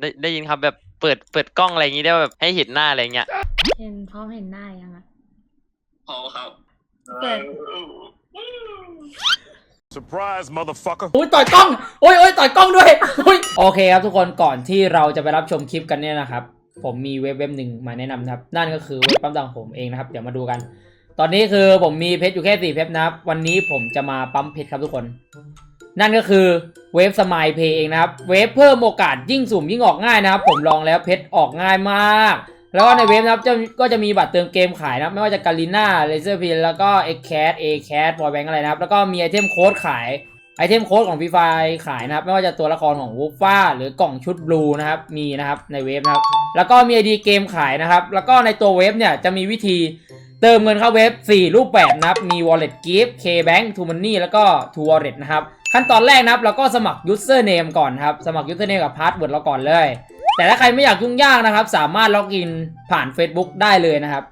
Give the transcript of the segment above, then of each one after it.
ได้ได้ยินครับแบบเปิดเปิดกล้องอะไรอย่างงี้ได้แบบให้เห็นหน้าอะไรเงี้ยเห็นพร้อมเห็นหน้ายังอะพอครับเปิด Surprise, motherfucker. อุ้ยต่อยกล้องโอ้ยโอ้ยต่อยกล้องด้วยอุ้ยโอเคครับทุกคนก่อนที่เราจะไปรับชมคลิปกันเนี่ยนะครับ ผมมีเว็บเว็บหนึ่งมาแนะนำนะครับ นั่นก็คือเว็บปั๊มตังค์ผมเองนะครับ เดี๋ยวมาดูกัน ตอนนี้คือผมมีเพชรอยู่แค่สี่เพชรนะครับ วันนี้ผมจะมาปั๊มเพชรครับทุกคน นั่นก็คือเวฟสมายเพย์เองนะครับ เวฟเพิ่มโอกาสยิ่งสุ่มยิ่งออกง่ายนะครับ ผมลองแล้วเพชรออกง่ายมาก แล้วก็ในเว็บนะครับก็จะมีบัตรเติมเกมขายนะครับไม่ว่าจะการีน่าเลเซอร์พินแล้วก็เอ็กแคสเอแคสบอยแบงอะไรนะครับ แล้วก็มีไอเทมโค้ดขายไอเทมโค้ดของฟรีไฟขายนะครับ ไม่ว่าจะตัวละครของวูฟ้าหรือกล่องชุดบลูนะครับมีนะครับในเว็บนะครับ แล้วก็มีไอดีเกมขายนะครับ แล้วก็ในตัวเว็บเนี่ยจะมีวิธีเติมเงินเข้าเว็บ 4 รูปแบบนะครับ มี wallet gift kbank to money แล้วก็ to wallet นะครับ ขั้นตอนแรกนะครับเราก็สมัคร username ก่อนครับสมัคร username กับ password เราก่อนเลย แต่ถ้าใครไม่อยากยุ่งยากนะครับ สามารถล็อกอินผ่าน Facebook ได้เลยนะครับ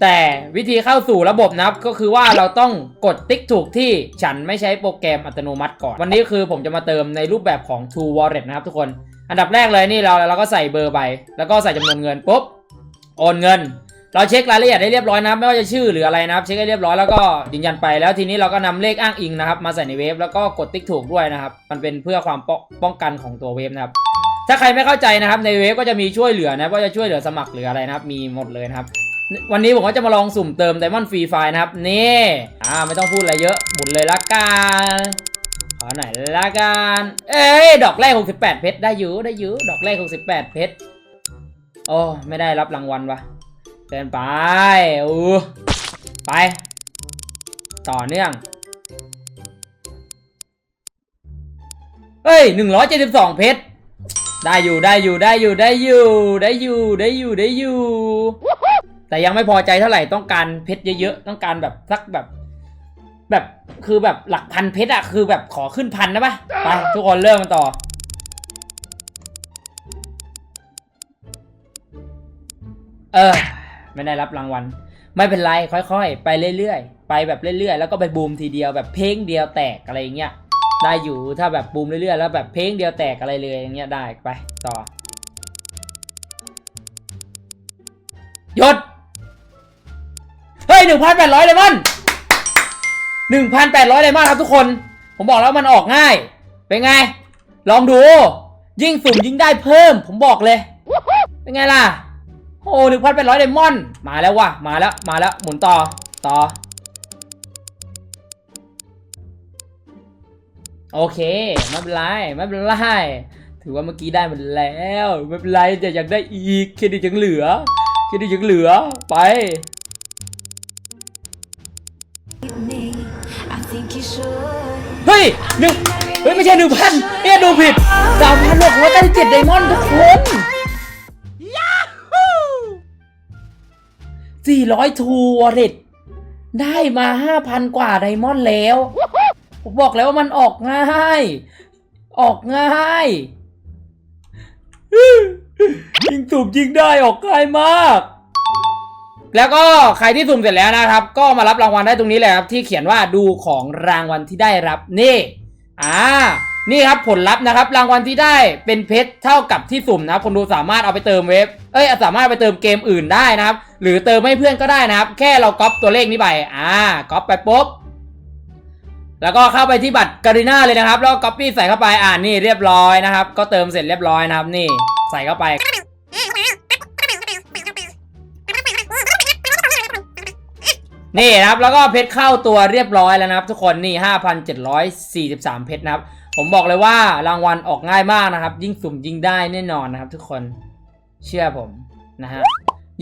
แต่วิธีเข้าสู่ระบบนะครับก็คือว่าเราต้องกดติ๊กถูกที่ฉันไม่ใช้โปรแกรมอัตโนมัติก่อน วันนี้คือผมจะมาเติมในรูปแบบของ True Wallet นะครับทุกคน อันดับแรกเลยนี่เราเราก็ใส่เบอร์ไปแล้วก็ใส่จำนวนเงินปุ๊บโอนเงิน เราเช็ครายละเอียดให้เรียบร้อยนะครับไม่ว่าจะชื่อหรืออะไรนะครับ เช็คให้เรียบร้อยแล้วก็ยืนยันไปแล้วทีนี้เราก็นำเลขอ้างอิงนะครับมาใส่ในเว็บแล้วก็กดติ๊กถูกด้วยนะครับ มันเป็นเพื่อความป้องกันของตัวเว็บนะครับถ้าใครไม่เข้าใจนะครับในเว็บก็จะมีช่วยเหลือนะว่าจะช่วยเหลือสมัครหรืออะไรนะครับ มีหมดเลยนะครับ วันนี้ผมก็จะมาลองสุ่มเติม Diamond Free Fire นะครับนี่อ่าไม่ต้องพูดอะไรเยอะหมุนเลยละกันขอไหนอยละกันเอ้ยดอกแรก 68 เพชรได้อยู่ได้อยู่ดอกแรก 68 เพชรโอ้ไม่ได้รับรางวัลวะ เดินไปอู้ไป ต่อเนื่อง เฮ้ย172เพชร ได้อยู่ได้อยู่ได้อยู่ได้อยู่ได้อยู่ได้อยู่ได้อยู่ แต่ยังไม่พอใจเท่าไหร่ต้องการเพชรเยอะๆ ต้องการแบบสักแบบ แบบคือแบบหลักพันเพชรอะคือแบบขอขึ้นพันนะปะไปทุกคนเริ่มกันต่อเออ ไม่ได้รับรางวัล ไม่เป็นไรค่อย ๆ ไปเรื่อยๆ ไปแบบเรื่อยๆ แล้วก็ไปบูมทีเดียวแบบเพลงเดียวแตกอะไรอย่างเงี้ยได้อยู่ถ้าแบบบูมเรื่อยๆ แล้วแบบเพลงเดียวแตกอะไรเลยอย่างเงี้ยได้ไปต่อยศเฮ้ยหนึ่งพันแปดร้อยเลยมันหนึ่งพันแปดร้อยเลยมันครับทุกคน ผมบอกแล้วมันออกง่าย เป็นไง ลองดู ยิ่งสุ่มยิ่งได้เพิ่ม ผมบอกเลย เป็นไงล่ะ โอ้หนึ่งพันแปดร้อยไดมอน มาแล้วว่ะ มาแล้ว มาแล้ว หมุนต่อ ต่อ โอเค ไม่เป็นไร ไม่เป็นไร ถือว่าเมื่อกี้ได้มันแล้ว ไม่เป็นไรแต่อยากได้อีก เครดิตยังเหลือ เครดิตยังเหลือ ไป เฮ้ยหนึ่งเฮ้ย ไม่ใช่หนึ่งพันเนี่ยดูผิดสามพันหกร้อยเก้าสิบเจ็ดไดมอนด์ทุกคน สี่ร้อยทูวอลเล็ตได้มาห้าพันกว่าไดมอนด์แล้ว ผมบอกแล้วว่ามันออกง่าย ออกง่ายยิงสุ่มยิงได้ออกง่ายมาก แล้วก็ใครที่สุ่มเสร็จแล้วนะครับ ก็มารับรางวัลได้ตรงนี้เลยครับ ที่เขียนว่าดูของรางวัลที่ได้รับนี่ อ่า นี่ครับผลลัพธ์นะครับ รางวัลที่ได้เป็นเพชรเท่ากับที่สุ่มนะครับคนดูสามารถเอาไปเติมเว็บเอ้ยสามารถไปเติมเกมอื่นได้นะครับ หรือเติมให้เพื่อนก็ได้นะครับ แค่เราก๊อปตัวเลขนี้ไปอ่าก๊อปไปปุ๊บแล้วก็เข้าไปที่บัตรการีน่าเลยนะครับ แล้วก็ก๊อปปี้ใส่เข้าไปอ่านี่เรียบร้อยนะครับ ก็เติมเสร็จเรียบร้อยนะครับ นี่ใส่เข้าไปนี่นะครับแล้วก็เพชรเข้าตัวเรียบร้อยแล้วนะครับ ทุกคนนี่ 5,743 เพชรนะครับ ผมบอกเลยว่ารางวัลออกง่ายมากนะครับ ยิ่งสุ่มยิ่งได้แน่นอนนะครับ ทุกคนเชื่อผมนะฮะ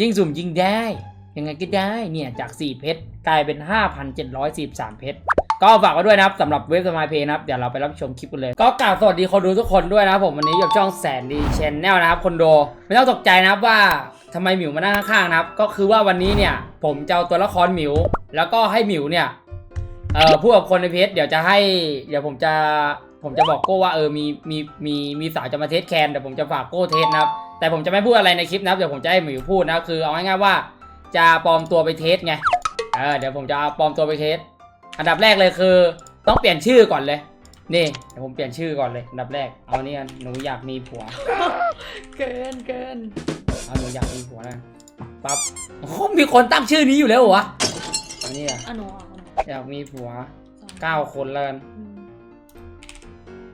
ยิ่งสุ่มยิ่งได้ยังไงก็ได้เนี่ยจาก 4 เพชรกลายเป็น 5,743 เพชรก็ฝากไว้ด้วยนะครับสำหรับเว็บสมายเพย์นะครับ เดี๋ยวเราไปรับชมคลิปกันเลย ก็กล่าวสวัสดีคนดูทุกคนด้วยนะครับผมวันนี้อยู่กับช่องแสนดีชแนลนะครับคนดูไม่ต้องตกใจนะครับว่าทำไมหมิวมานั่งข้างๆนะครับ ก็คือว่าวันนี้เนี่ย ผมจะเอาตัวละครหมิว แล้วก็ให้หมิวเนี่ยเอ่อพูดกับคนในเพจเดี๋ยวจะให้ เดี๋ยวผมจะ ผมจะบอกโก้ว่าเออมีมีมีมีสาวจะมาเทสแคนเดี๋ยวผมจะฝากโก้เทสนะครับ แต่ผมจะไม่พูดอะไรในคลิปนะครับเดี๋ยวผมจะให้หมิวพูดนะครับคือเอาง่ายๆว่าจะปลอมตัวไปเทสไงเออเดี๋ยวผมจะเอาปลอมตัวไปเทสอันดับแรกเลยคือ ต้องเปลี่ยนชื่อก่อนเลย นี่เดี๋ยวผมเปลี่ยนชื่อก่อนเลยอันดับแรกเอานี่กันหนูอยากมีผัว เกินเกินเอาหนูอยากมีผัวนะปั๊บโอ้โหมีคนตั้งชื่อนี้อยู่แล้วเหรอวะอันนี้อะเอาหนูออกหนูอยากมีผัวสองเก้าคนแล้วกันอืม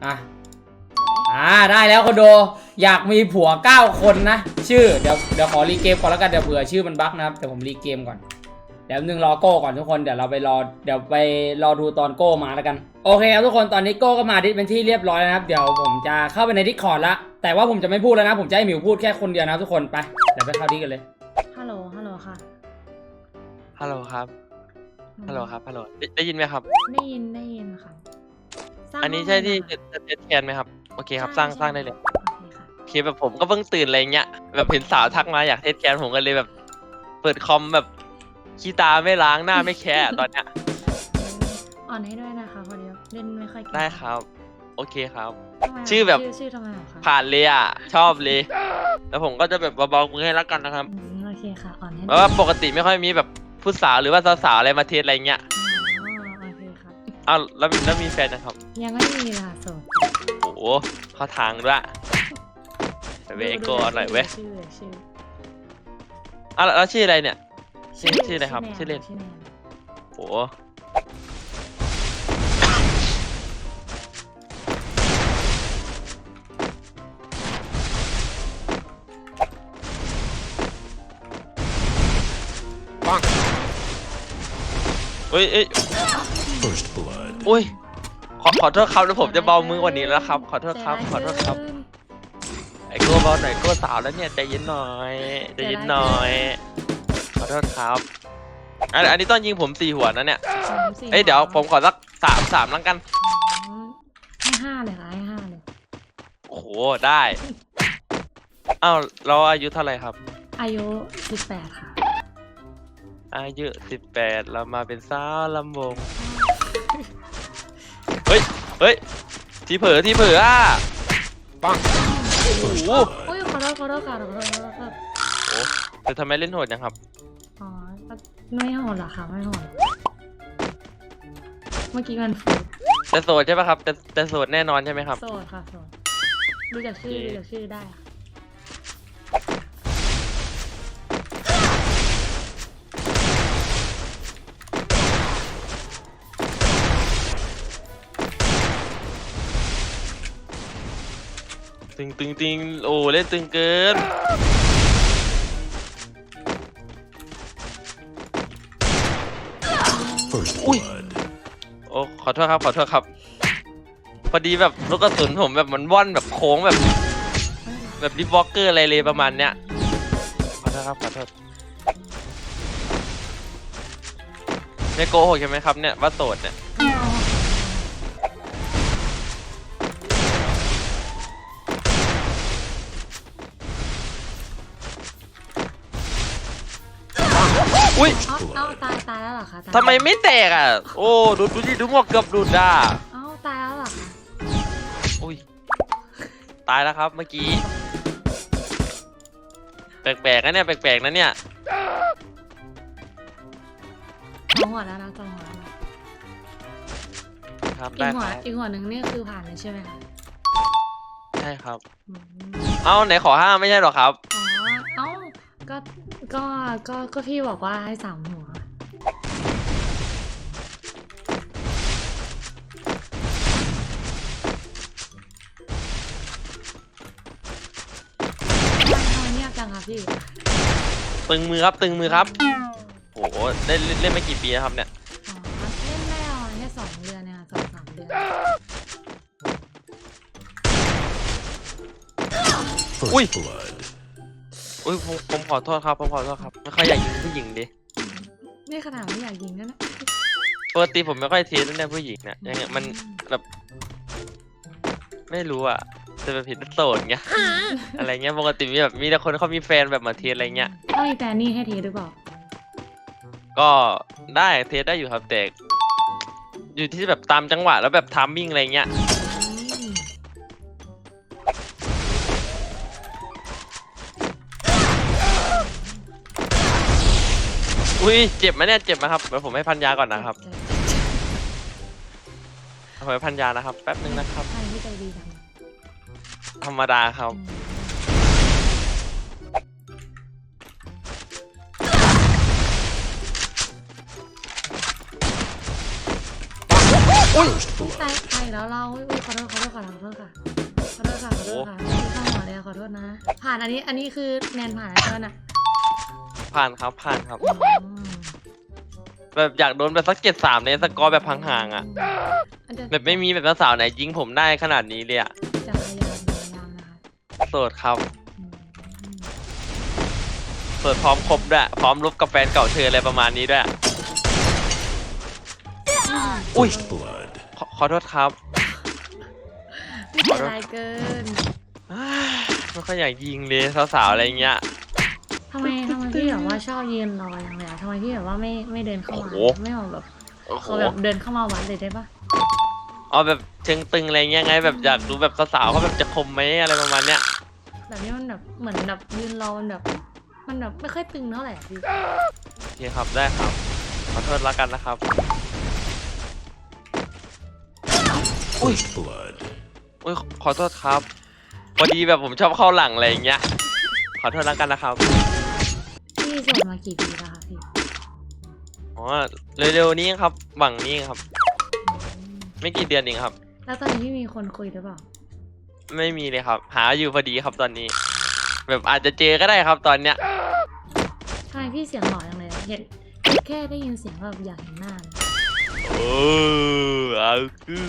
อะอ่าได้แล้วคอนโดอยากมีผัว 9 คนนะ ชื่อเดี๋ยวเดี๋ยวขอรีเกมก่อนแล้วกันเดี๋ยวเผื่อชื่อมันบั๊กนะครับเดี๋ยวผมรีเกมก่อนเดี๋ยวหนึ่งรอโก้ก่อนทุกคนเดี๋ยวเราไปรอเดี๋ยวไปรอดูตอนโก้มาแล้วกันโอเคครับทุกคนตอนนี้โก้ก็มาดิสเป็นที่เรียบร้อยแล้วนะครับเดี๋ยวผมจะเข้าไปในดิสคอร์ดละแต่ว่าผมจะไม่พูดแล้วนะผมจะให้หมิวพูดแค่คนเดียวนะครับทุกคนไปเดี๋ยวไปเข้าดิสกันเลยฮัลโหลฮัลโหลค่ะฮัลโหลครับฮัลโหลครับฮัลโหลได้ได้ยินไหมครับได้ยินได้ยินค่ะ สร้างอันนี้ห้งใช่ที่เลยจะจะเทสแคนไหมครับ โอเคครับสร้างใช่สร้างได้เลยโอเคค่ะโอเคแบบผมก็เพิ่งตื่นอะไรเงี้ยแบบเห็นสาวทักมาอยากเทสแคนผมก็เลยแบบ เปิดคอมแบบขี้ตาไม่ล้างหน้าไม่แคร์อะตอนเนี้ยอ่อนให้ด้วยนะคะพอดีเล่นไม่ค่อยเก่งได้ครับ โอเคครับ ทำไมะชื่อแบบ ชื่อชื่อทำไมเหรอคะผ่านเลยอะชอบเลย แล้วผมก็จะแบบเบาๆมือให้แล้วกันนะครับอืมโอเคค่ะอ่อนให้เพราะว่าปกติไม่ค่อยมีแบบผู้สาวหรือว่าสาวๆอะไรมาเทสอะไรเงี้ย อ้าวแล้วแล้วมีแฟนนะครับ ยังไม่มีล่ะโสดโอ้โหเข้าทางด้วยไปเวโก้หน่อยเว้ยชื่อชื่ออ้าวแล้วแล้วชื่ออะไรเนี่ย ชื่อชื่ออะไรครับแนชื่อเล่นชื่อแนนโอ้โหปังเฮ้ยเอ้ย First blood. อุ้ย ขอขอโทษครับแล้วผมจะเบามือกว่านี้แล้วครับ ขอโทษครับ ขอโทษครับ ไอ้โก้เบาหน่อยโก้สาวแล้วเนี่ยใจเย็นหน่อยใจเย็นหน่อย ขอโทษครับ อันอันนี้ต้องยิงผมสี่หัวนะเนี่ย สามสี่เอ้ยเดี๋ยวผมขอสักสามสามแล้วกัน อืมให้ห้าเลยค่ะให้ห้าเลย โอ้โหได้อ้าวเราอายุเท่าไหร่ครับ อายุสิบแปดค่ะอายุสิบแปดเรามาเป็นสาวลำวงเฮ้ย เฮ้ย ที่เผลอที่เผลออะปังโอ้โหอุ้ยขอโทษขอโทษค่ะขอโทษขอโทษขอโทษแต่ทำไมเล่นโหดจังครับ อ๋อ ไม่โหดเหรอคะไม่โหดเมื่อกี้มันฟูดแต่โสดใช่ปะครับแต่แต่โสดแน่นอนใช่ไหมครับ โสดค่ะโสดดูจากชื่อโอเคดูจากชื่อได้ ตึงตึงตึงโอ้เล่นตึงเกิน First Ui. blood. โอ้ขอโทษครับขอโทษครับ พอดีแบบลูกกระสุนผมแบบมันว่อนแบบโค้งแบบ แบบดิฟวอลเกอร์อะไรเลยประมาณเนี้ยขอโทษครับขอโทษไม่โกหกใช่ไหมครับเนี่ยว่าโสดเนี่ย อุ้ยเอาเอาตายตายแล้วเหรอคะตายทำไมไม่แตกอะ โอ้ดูดูดิดูหมวกเกือบหลุดอะเอาตายแล้วเหรอคะอุ้ยตายแล้วครับเมื่อกี้ แปลกๆนะเนี่ยแปลกๆนะเนี่ยสองหัวแล้วนะสองหัวแล้วนะครับอีได้กหัควรับอีกหัวหนึ่งนี่คือผ่านเลยใช่ไหมคะใช่ครับ อืมเอ้าไหนขอห้าไม่ใช่หรอครับ อ๋อเอ้าก็ ก็ก็ก็พี่บอกว่าให้สามหัว ทำไมเงียบจังคะพี่ ตึงมือครับตึงมือครับโหเล่นเล่นเล่นมากี่ปีแล้วครับเนี่ยอ๋อเล่นได้ประมาณแค่สองเดือนเนี่ยค่ะสองสามเดือน First Ui. blood. อุ้ยผมผมขอโทษครับผมขอโทษครับไม่ค่อยอยากยิงผู้หญิงดินี่ขนาดไม่อยากยิงนะนะปกติผมไม่ค่อยเทสเนี่ยผู้หญิงเนี่ยยังไงมันแบบ ไม่รู้อะจะเป็นผิดโสดไงอะไรเงี้ยปกติมีแบบมีแต่คนเขามีแฟนแบบมาเทสอะไรเงี้ยถ้ามีแฟนนี่ให้ทีหรือเปล่าก็ได้เทสได้อยู่ครับแต่อยู่ที่แบบตามจังหวะแล้วแบบทามมิ่งอะไรเงี้ย อุ้ยเจ็บไหมเนี่ยเจ็บไหมครับเดี๋ยวผมให้พันยาก่อนนะครับทำไมพันยานะครับ แป๊บนึงนะครับ ใครที่ใจดีจังธรรมดาครับ First ตาย blood. ตายแล้วเราอุ้ยอุ้ยขอโทษขอโทษขอโทษค่ะขอโทษค่ะขอโทษค่ะที่เข้าหัวเลยอะขอโทษนะ ผ่านอันนี้อันนี้คือแนนผ่านแล้วเจ้าน่ะผ่านครับผ่านครับ อืม แบบอยากโดนแบบสักเจ็ดสามในสกอร์แบบห่างๆอะ อันจะแบบไม่มีแบบสาวๆไหนยิงผมได้ขนาดนี้เลยอะ จะพยายามพยายามนะคะโสดครับ อืมโสดพร้อมครบด้วย พร้อมรบกับแฟนเก่าเธออะไรประมาณนี้ด้วย อุ้ย First blood. ขอขอโทษครับไม่เป็นไรเกินไม่ค่อยอยากยิงเลยสาวๆอะไรเงี้ย ทำไมทำไมพี่แบบว่าชอบยืนรออย่างเลยอะทำไมพี่แบบว่าไม่ไม่เดินเข้ามา โอ้โห ไม่เอาแบบโอ้โหขอแบบเดินเข้ามาวัดเลยได้ปะเอาแบบเชิงตึงอะไรเงี้ยไงแบบอยากรู้แบบสาวๆเขาแบบจะคมไหมอะไรประมาณเนี้ยแบบนี้มันแบบเหมือนแบบยืนรอมันแบบ มันแบบไม่ค่อยตึงเท่าไหร่อะพี่โอเคครับได้ครับขอโทษแล้วกันนะครับ First blood. อุ้ยขอโทษครับพอดีแบบผมชอบเข้าหลังอะไรอย่างเงี้ยขอโทษแล้วกันนะครับ พี่โสดมากี่ปีแล้วคะพี่อ๋อเร็วๆนี้ครับหวังนี้ครับอืมไม่กี่เดือนเองครับ แล้วตอนนี้พี่มีคนคุยหรือเปล่า ไม่มีเลยครับ หาอยู่พอดีครับตอนนี้ แบบอาจจะเจอก็ได้ครับตอนเนี้ยทำไมพี่เสียงหล่อจังเลยอะเห็นเห็นแค่ได้ยินเสียงก็แบบอยากเห็นหน้าเลย โอ้เอาคือ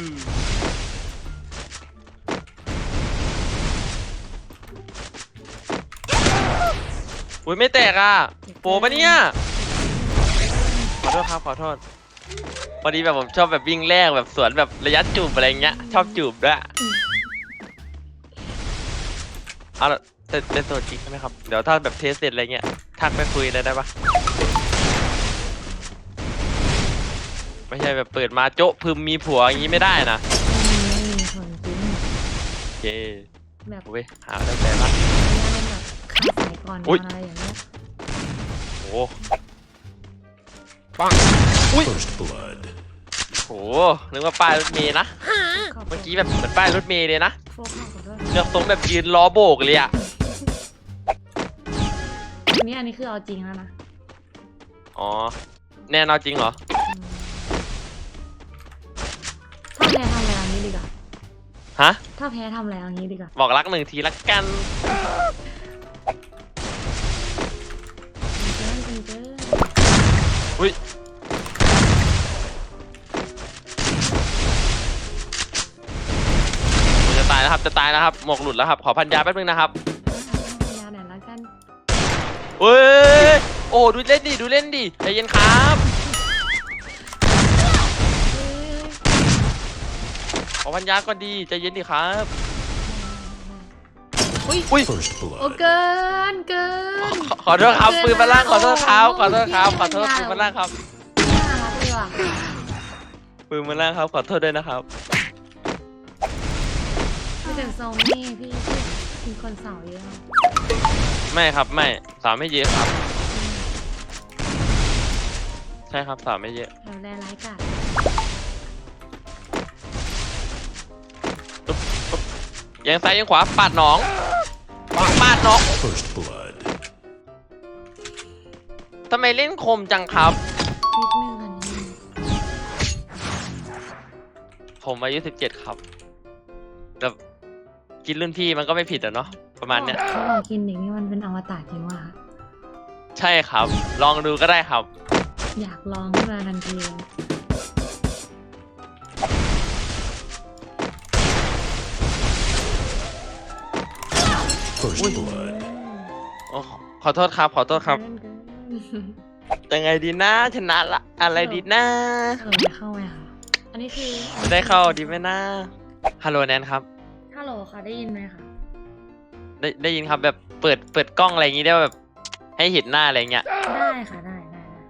อุ้ยไม่แตกอะโปปะเนี่ยขอโทษครับขอโทษพอดีแบบผมชอบแบบวิ่งแรกแบบสวนแบบระยะจูบอะไรเงี้ย ชอบจูบด้วยเอาละแต่เป็นโสดจริงใช่ไหมครับ เดี๋ยวถ้าแบบเทสเสร็จอะไรเงี้ยทักไปคุยเลยได้ปะไม่ใช่แบบเปิดมาโจ๊ะพึมมีผัวอย่างนี้ไม่ได้นะไม่มีคนจริงโอเคแบบ เว้ยหาได้แต่ละ สายก่อนนอุ๊อยนอะไรอย่างเงี้ยโอ้ปังอุ้ย First blood. โหนึกว่าป้ายรถเมย์นะขอบเมื่อกี้แบบเหมือนป้ายรถเมย์เลยนะโฟกัสขอโทษเลือกทรงแบบยืนล้อโบกเลยอะอันนี้อันนี้คือเอาจริงแล้วนะอ๋อ แน่นอนจริงเหรอ อืมถ้าแพ้ทำอะไรเอางี้ดีกว่าฮะ ถ้าแพ้ทำอะไรเอางี้ดีกว่าบอกรักหนึ่งทีละกันายแล้วครับจะตายแล้วครับหมวกหลุดแล้วครับขอพันยาแป๊บนึงนะครับยาไหนอยละกันเฮ้ยโอ้ดูเล่นดิดูเล่นดิใจเย็นครับเฮ้ยขอพันยาก่อนดีใจเย็นดิครับอุ้ยอุ้ย First โอ้ blood. เกินเกิน ขอขอโทษครับปืนมาล่างขอโทษครับขอโทษครับขอโทษปืนมาล่างครับน่ารักเลยว่ะปืนมาล่างครับขอโทษด้วยนะครับ ไม่แต่ทรงนี่พี่พี่มีคนสาวเยอะมากไม่ครับไม่สาวไม่เยอะครับ ใช่ครับสาวไม่เยอะแถวแรร้ายกาจยังซ้ายยังขวาปาดหนองปาดหนอง First blood. ทำไมเล่นคมจังครับ นิดนึงค่ะนิดนึงผมอายุสิบเจ็ดครับแบบ กินรุ่นพี่มันก็ไม่ผิดอะเนาะประมาณเนี้ยเขาบอกกินเด็กนี่มันเป็นอวตารจริงว่ะ ใช่ครับ ลองดูก็ได้ครับ อยากลองขึ้นมาทันทีเลย First อุ้ย blood. โอ้ขอโทษครับ ขอโทษครับเกินเกินยังไงดีนะชนะละอะไรดีนะฮัลโหลได้เข้าไหมคะอันนี้คือจะได้เข้าดีไหมนะฮัลโหลแนนครับ ฮัลโหลค่ะได้ยินไหมคะได้ได้ยินครับแบบเปิดเปิดกล้องอะไรอย่างงี้ได้ป่ะแบบให้เห็นหน้าอะไรเงี้ยได้ค่ะได้ได้ได้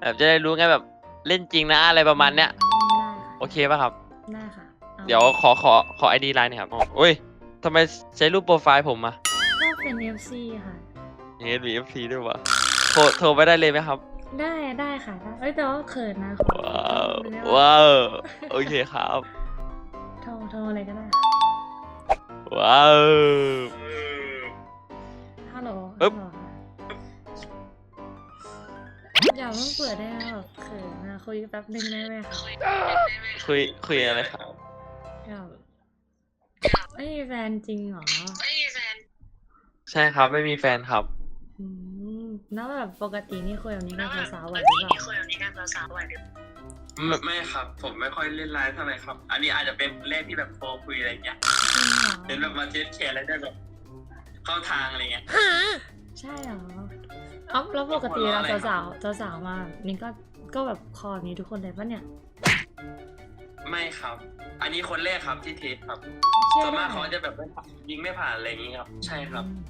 แบบจะได้รู้ไงแบบเล่นจริงนะอะไรประมาณเนี้ยได้ค่ะโอเคป่ะครับ ได้ค่ะอาเดี๋ยวขอขอขอไอดีไลน์หน่อยครับโอ้ยทำไมใช้รูปโปรไฟล์ผมอะก็เป็น FC ค่ะ เฮ้ยมีเอฟซีด้วยวะโทรโทรไปได้เลยไหมครับ ได้ได้ค่ะได้เอ้ยแต่ว่าเขินนะขอว้าวไม่ได้ว้าวโอเคครับโทรโทรอะไรก็ได้ ว้าว ฮัลโหลปึ๊บฮัลโหลอย่าเพิ่งเปิดได้ไหมแบบเขินนะคุยแป๊บนึงได้ไหมคะคุยคุยอะไรครับแบบไม่มีแฟนจริงเหรอใช่ครับไม่มีแฟนครับ อืมแล้วแบบปกตินี่คุยแบบนี้กับสาวๆไหวหรือเปล่าไม่ไม่ครับ ผมไม่ค่อยเล่นไลน์เท่าไหร่ครับ อันนี้อาจจะเป็นเลขที่แบบโทรคุยอะไรอย่างเงี้ยจริง เหรอเป็นแบบมาเทสแคร์อะไรได้แบบเข้าทางอะไรเงี้ย ใช่เหรอเอ้าแล้วปกติเราสาวๆสาวๆมาแบบนี่ก็ก็แบบคอแบบนี้ทุกคนเลยปะเนี่ย ไม่ครับ อันนี้คนแรกครับที่เทสครับเชื่อส่วนได้มากเขาจะแบบไม่ผ่านยิงไม่ผ่านอะไรอย่างงี้ครับ ใช่ครับอืม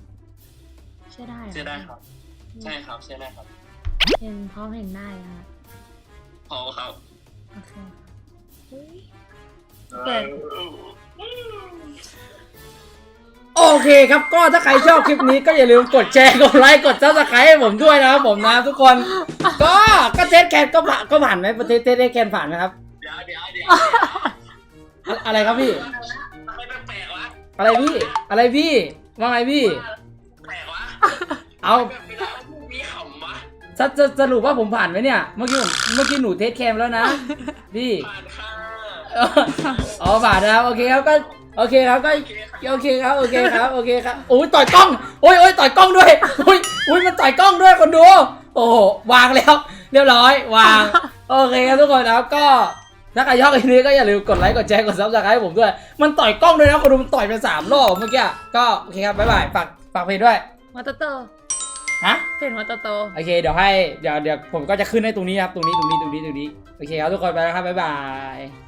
เชื่อได้หรเชื่อได้ครับ ใช่ครับเชื่อได้ครับเห็นพร้อมเห็นได้อะพอครับโอเคเฮ้ย เปิด โอเคครับก็ถ้าใครชอบคลิปนี้ก็อย่าลืมกดแชร์กดไลค์กดซับสไครต์ให้ผมด้วยนะครับผมนะทุกคน ก็ก็เทสแคนก็ผ่านก็ผ่านไหมเทสเทสแคนผ่านไหมครับ เดี๋ยวเดี๋ยวเดี๋ยวอะอะไรครับพี่ ทำไมแปลกๆวะอะไรพี่ อะไรพี่ว่าไงพี่ แปลกวะเอาแบบเวลาพูดมีขำวะสสสรุปว่าผมผ่านไหมเนี่ยเมื่อกี้ผมเมื่อกี้หนูเทสแคมแล้วนะพี่ ผ่านค่ะอ๋อผ่านนะครับโอเคครับก็ โอเคครับก็โอเคครับโอเคครับโอเคครับโอเคครับโอ้ยต่อยกล้องโอ้ยโอ้ยต่อยกล้องด้วยโอ้ยโอ้ยมันต่อยกล้องด้วยคนดูโอ้โหวางแล้ว เรียบร้อยวางโอเคครับทุกคนนะครับก็ถ้าใครชอบคลิปนี้ก็อย่าลืมกดไลค์กดแชร์กดซับสไครต์ให้ผมด้วย มันต่อยกล้องด้วยนะคนดูมันต่อยไปสามรอบเมื่อกี้ก็โอเคครับบ๊ายบายฝากฝากเพจด้วยหัวโตโตฮะเห็นหัวโตโตโอเคเดี๋ยวให้เดี๋ยวเดี๋ยวผมก็จะขึ้นให้ตรงนี้ครับตรงนี้ตรงนี้ตรงนี้ตรงนี้โอเคครับทุกคนไปแล้วครับบ๊ายบาย